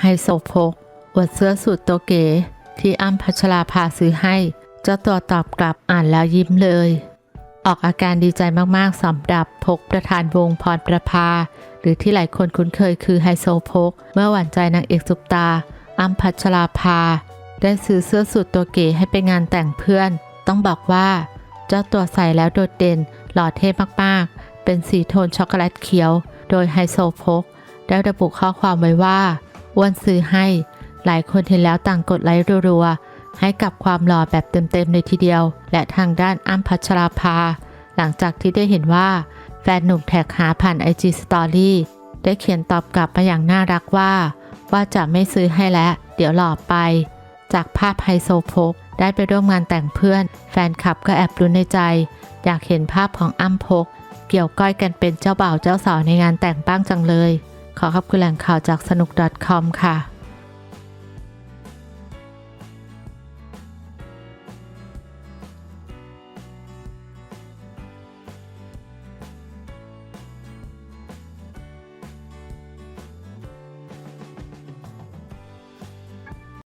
ไฮโซโพกอวดเสื้อสูทตัวเก๋ที่อ้ำพัชราภาซื้อให้เจ้าตัวตอบกลับอ่านแล้วยิ้มเลย ออกอาการดีใจมากๆสำหรับพกประธานวงพรประภา หรือที่หลายคนคุ้นเคยคือไฮโซโพกเมื่อหวานใจนางเอกซุปตาอ้ำพัชราภา ได้ซื้อเสื้อสูทตัวเก๋ให้ไปงานแต่งเพื่อน ต้องบอกว่า เจ้าตัวใส่แล้วโดดเด่น หล่อเท่มากๆ เป็นสีโทนช็อกโกแลตเขียว โดยไฮโซโพกได้ระบุข้อความไว้ว่า อ้วนซื้อให้ หลายคนเห็นแล้วต่างกดไลค์รัวๆ ให้กับความหล่อแบบเต็มๆเลยทีเดียว และทางด้านอ้ำพัชราภา หลังจากที่ได้เห็นว่า แฟนหนุ่มแท็กหาผ่าน IG Story ได้เขียนตอบกลับมาอย่างน่ารักว่า ว่าจะไม่ซื้อให้แล้ว เดี๋ยวหล่อไป จากภาพไฮโซโพกได้ไปร่วมงานแต่งเพื่อน แฟนคลับก็แอบรุ้นในใจ อยากเห็นภาพของอ้ำพก เกี่ยวก้อยกันเป็นเจ้าบ่าวเจ้าสาวในงานแต่งบ้างจังเลย ขอขอบคุณแหล่งข่าวจากสนุก .com ค่ะ